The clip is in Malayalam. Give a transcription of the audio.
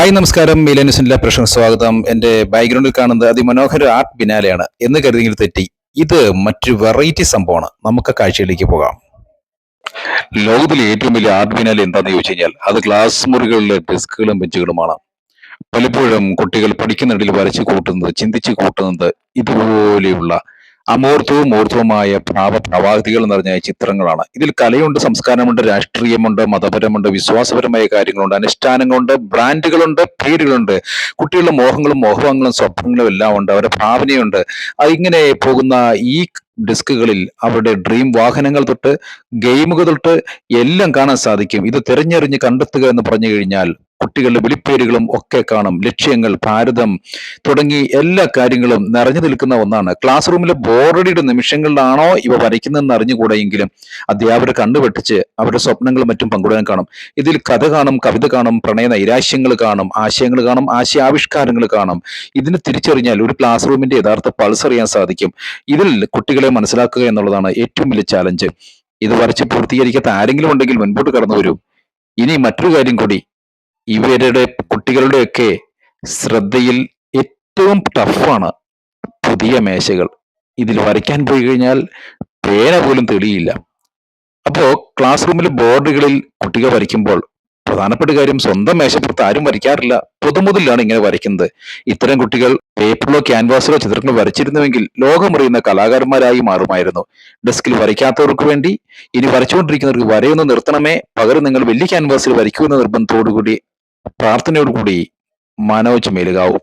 ഹായ് നമസ്കാരം. മിലനുസിന്റെ പ്രശ്നം സ്വാഗതം. എന്റെ ബാക്ക്ഗ്രൗണ്ടിൽ കാണുന്നത് അതിമനോഹര ആർട്ട് ബിനാലയാണ് എന്ന് കരുതിയെങ്കിൽ തെറ്റി. ഇത് മറ്റൊരു വെറൈറ്റി സംഭവമാണ്. നമുക്ക് കാഴ്ചയിലേക്ക് പോകാം. ലോകത്തിലെ ഏറ്റവും വലിയ ആർട്ട് ബിനാല എന്താണെന്ന് ചോദിച്ചു കഴിഞ്ഞാൽ അത് ക്ലാസ് മുറികളിലെ ഡെസ്കുകളും ബെഞ്ചുകളുമാണ്. പലപ്പോഴും കുട്ടികൾ പഠിക്കുന്നിടയിൽ വരച്ചു കൂട്ടുന്നത് ചിന്തിച്ചു കൂട്ടുന്നത് ഇതുപോലെയുള്ള അമൂർത്തവും മൂർത്തവുമായ ഭാവ പ്രവാഹികൾ നിറഞ്ഞ ചിത്രങ്ങളാണ്. ഇതിൽ കലയുണ്ട് സംസ്കാരമുണ്ട് രാഷ്ട്രീയമുണ്ട് മതപരമുണ്ട് വിശ്വാസപരമായ കാര്യങ്ങളുണ്ട് അനുഷ്ഠാനങ്ങളുണ്ട് ബ്രാൻഡുകളുണ്ട് പേരുകളുണ്ട്. കുട്ടികളുടെ മോഹങ്ങളും മോഹങ്ങളും സ്വപ്നങ്ങളും എല്ലാം ഉണ്ട് അവരുടെ ഭാവനയുണ്ട്. അതിങ്ങനെ പോകുന്ന ഈ ഡെസ്കുകളിൽ അവരുടെ ഡ്രീം വാഹനങ്ങൾ തൊട്ട് ഗെയിമുകൾ തൊട്ട് എല്ലാം കാണാൻ സാധിക്കും. ഇത് തിരഞ്ഞെറിഞ്ഞ് കണ്ടെത്തുക എന്ന് പറഞ്ഞു കഴിഞ്ഞാൽ കുട്ടികളുടെ വിളിപ്പേരുകളും ഒക്കെ കാണും. ലക്ഷ്യങ്ങൾ ഭാരതം തുടങ്ങി എല്ലാ കാര്യങ്ങളും നിറഞ്ഞു നിൽക്കുന്ന ഒന്നാണ്. ക്ലാസ് റൂമിലെ ബോറടിയുടെ നിമിഷങ്ങളിലാണോ ഇവ വരയ്ക്കുന്നതെന്ന് അറിഞ്ഞുകൂടെയെങ്കിലും അധ്യാപകർ കണ്ടുപെട്ടിച്ച് അവരുടെ സ്വപ്നങ്ങളും മറ്റും പങ്കിടാൻ കാണും. ഇതിൽ കഥ കാണും കവിത കാണും പ്രണയ നൈരാശ്യങ്ങൾ കാണും ആശയങ്ങൾ കാണും ആശയാവിഷ്കാരങ്ങൾ കാണും. ഇതിനെ തിരിച്ചറിഞ്ഞാൽ ഒരു ക്ലാസ് റൂമിന്റെ യഥാർത്ഥ പൾസ് അറിയാൻ സാധിക്കും. ഇതിൽ കുട്ടികളെ മനസ്സിലാക്കുക എന്നുള്ളതാണ് ഏറ്റവും വലിയ ചാലഞ്ച് ഇത് വരച്ച് പൂർത്തീകരിക്കാത്ത ആരെങ്കിലും ഉണ്ടെങ്കിൽ മുൻപോട്ട് കടന്നു വരും. ഇനി മറ്റൊരു കാര്യം കൂടി. ഇവരുടെ കുട്ടികളുടെയൊക്കെ ശ്രദ്ധയിൽ ഏറ്റവും ടഫാണ് പുതിയ മേശകൾ. ഇതിൽ വരയ്ക്കാൻ പോയി കഴിഞ്ഞാൽ പേന പോലും തെളിയില്ല. അപ്പോൾ ക്ലാസ് റൂമിലെ ബോർഡുകളിൽ കുട്ടികൾ വരയ്ക്കുമ്പോൾ പ്രധാനപ്പെട്ട കാര്യം സ്വന്തം മേശപ്പുറത്ത് ആരും വരയ്ക്കാറില്ല. പൊതുമുതലാണ് ഇങ്ങനെ വരയ്ക്കുന്നത്. ഇത്തരം കുട്ടികൾ പേപ്പറിലോ ക്യാൻവാസിലോ ചിത്രങ്ങൾ വരച്ചിരുന്നുവെങ്കിൽ ലോകമറിയുന്ന കലാകാരന്മാരായി മാറുമായിരുന്നു. ഡെസ്കിൽ വരയ്ക്കാത്തവർക്ക് വേണ്ടി ഇനി വരച്ചുകൊണ്ടിരിക്കുന്നവർക്ക് വരയൊന്ന് നിർത്തണമേ. പകരം നിങ്ങൾ വലിയ ക്യാൻവാസിൽ വരയ്ക്കൂ എന്ന നിർബന്ധത്തോടുകൂടി പ്രാർത്ഥനയോടുകൂടി മനോജ് മേലുകാവും.